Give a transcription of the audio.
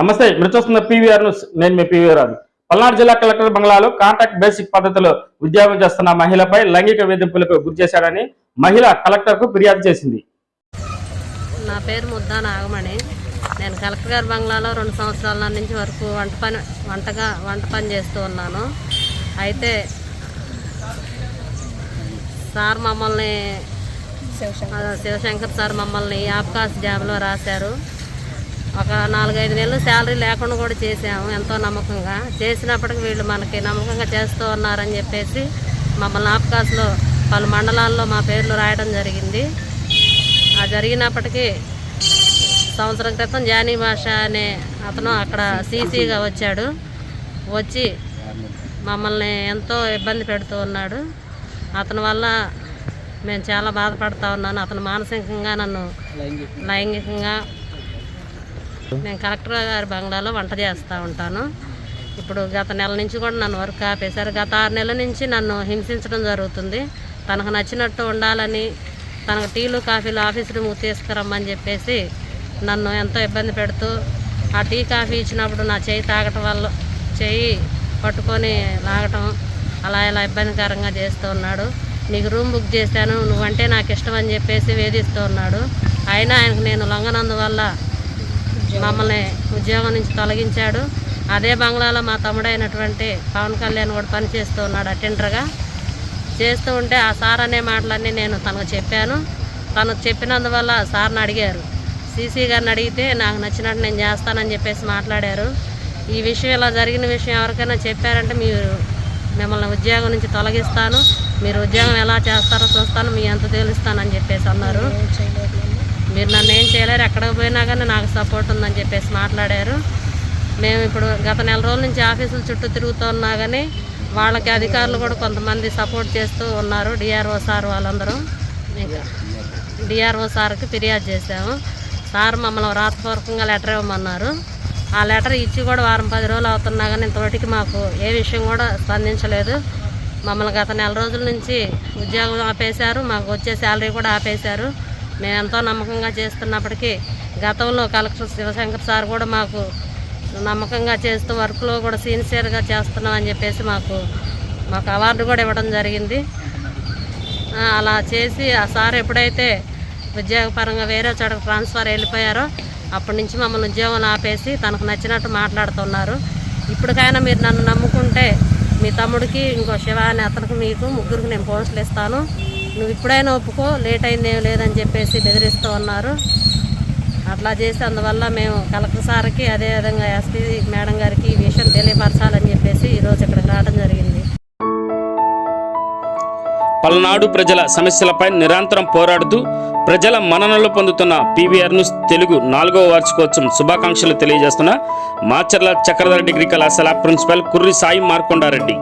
నమస్తే మీరు చూస్తున్న పీవీఆర్ న్యూస్. నేను మీ పీవీఆర్ రాజు. పల్నాడు జిల్లా కలెక్టర్ బంగ్లాలో కాంటాక్ట్ బేసిక్ పద్ధతిలో ఉద్యోగం చేస్తున్న మహిళపై లైంగిక వేధింపులకు గురి చేశాడని మహిళ కలెక్టర్కు ఫిర్యాదు చేసింది. నా పేరు ముద్దా నాగమణి. నేను కలెక్టర్ గారి బంగ్లాలో రెండు సంవత్సరాల నుంచి వరకు వంట పని వంటగా వంట పని చేస్తూ ఉన్నాను. అయితే సార్ మమ్మల్ని శివశంకర్. సార్ మమ్మల్ని యాప్కాస్ డ్యామ్లో రాశారు. ఒక నాలుగైదు నెలలు శాలరీ లేకుండా కూడా చేసాము ఎంతో నమ్మకంగా. చేసినప్పటికి వీళ్ళు మనకి నమ్మకంగా చేస్తూ ఉన్నారని చెప్పేసి మమ్మల్ని ఆప్కాస్లో పలు మండలాల్లో మా పేర్లు రాయడం జరిగింది. ఆ జరిగినప్పటికీ సంవత్సరం క్రితం జానీ భాష అనే అతను అక్కడ సీసీగా వచ్చాడు. వచ్చి మమ్మల్ని ఎంతో ఇబ్బంది పెడుతూ ఉన్నాడు. అతని వల్ల మేము చాలా బాధపడతా ఉన్నాను. అతను మానసికంగా నన్ను లైంగికంగా నేను కలెక్టర్ గారి బంగ్లాలో వంట చేస్తూ ఉంటాను. ఇప్పుడు గత నెల నుంచి కూడా నన్ను వర్క్ ఆపేశారు. గత ఆరు నెలల నుంచి నన్ను హింసించడం జరుగుతుంది. తనకు నచ్చినట్టు ఉండాలని తనకు టీలు కాఫీలు ఆఫీస్ రూమ్ తీసుకురమ్మని చెప్పేసి నన్ను ఎంతో ఇబ్బంది పెడుతూ ఆ టీ కాఫీ ఇచ్చినప్పుడు నా చేయి తాగటం వల్ల చేయి పట్టుకొని లాగటం అలా ఇలా ఇబ్బందికరంగా చేస్తూ ఉన్నాడు. నీకు రూమ్ బుక్ చేశాను నువ్వంటే నాకు ఇష్టం అని చెప్పేసి వేధిస్తూ ఉన్నాడు. అయినా ఆయనకు నేను లొంగనందువల్ల మమ్మల్ని ఉద్యోగం నుంచి తొలగించాడు. అదే బంగ్లాలో మా తమ్ముడైనటువంటి పవన్ కళ్యాణ్ కూడా పనిచేస్తూ ఉన్నాడు అటెండర్గా. చేస్తూ ఉంటే ఆ సార్ అనే మాటలన్నీ నేను తనకు చెప్పాను. తను చెప్పినందువల్ల సార్ని అడిగారు. సీసీ గారిని అడిగితే నాకు నచ్చినట్టు నేను చేస్తానని చెప్పేసి మాట్లాడారు. ఈ విషయం ఇలా జరిగిన విషయం ఎవరికైనా చెప్పారంటే మీరు మిమ్మల్ని ఉద్యోగం నుంచి తొలగిస్తాను. మీరు ఉద్యోగం ఎలా చేస్తారో చూస్తాను. మీ ఎంత తేలుస్తానని చెప్పేసి అన్నారు. మీరు నన్ను ఏం చేయలేరు ఎక్కడికి పోయినా కానీ నాకు సపోర్ట్ ఉందని చెప్పేసి మాట్లాడారు. మేము ఇప్పుడు గత నెల రోజుల నుంచి ఆఫీసులు చుట్టూ తిరుగుతూ ఉన్నా కానీ వాళ్ళకి అధికారులు కూడా కొంతమంది సపోర్ట్ చేస్తూ ఉన్నారు డిఆర్ఓ సార్ వాళ్ళందరూ. ఇంకా డిఆర్ఓ సార్కి ఫిర్యాదు చేశాము. సార్ మమ్మల్ని రాతపూర్వకంగా లెటర్ ఇవ్వమన్నారు. ఆ లెటర్ ఇచ్చి కూడా వారం పది రోజులు అవుతున్నా కానీ ఇంతవరకు మాకు ఏ విషయం కూడా స్పందించలేదు. మమ్మల్ని గత నెల రోజుల నుంచి ఉద్యోగం ఆపేశారు మాకు వచ్చే శాలరీ కూడా ఆపేశారు. మేము ఎంతో నమ్మకంగా చేస్తున్నప్పటికీ గతంలో కలెక్టర్ శివశంకర్ సార్ కూడా మాకు నమ్మకంగా చేస్తూ వర్క్లో కూడా సిన్సియర్గా చేస్తున్నాం అని చెప్పేసి మాకు మాకు అవార్డు కూడా ఇవ్వడం జరిగింది. అలా చేసి ఆ సార్ ఎప్పుడైతే ఉద్యోగపరంగా వేరే చోట ట్రాన్స్ఫర్ వెళ్ళిపోయారో అప్పటి నుంచి మమ్మల్ని ఉద్యోగం ఆపేసి తనకు నచ్చినట్టు మాట్లాడుతున్నారు. ఇప్పటికైనా మీరు నన్ను నమ్ముకుంటే మీ తమ్ముడికి ఇంకో శివ అతనికి మీకు ముగ్గురికి నేను పోస్టులు ఇస్తాను. నువ్వు ఇప్పుడైనా ఒప్పుకో లేట్ అయింది లేదని చెప్పేసి బెదిరిస్తూ ఉన్నారు. అట్లా చేసి అందువల్ల మేము కలెక్టర్ సార్కి అదేవిధంగా ఎస్పీ మేడం గారికి ఈ విషయం తెలియపరచాలని చెప్పేసి ఈరోజు ఇక్కడికి రావడం జరిగింది. పల్నాడు ప్రజల సమస్యలపై నిరంతరం పోరాడుతూ ప్రజల మన్ననలు పొందుతున్న పీవీఆర్ న్యూస్ తెలుగు నాలుగవ వార్షికోత్సవం శుభాకాంక్షలు తెలియజేస్తున్న మాచర్ల చక్రధర డిగ్రీ కళాశాల ప్రిన్సిపల్ కుర్రి సాయి మార్కొండారెడ్డి.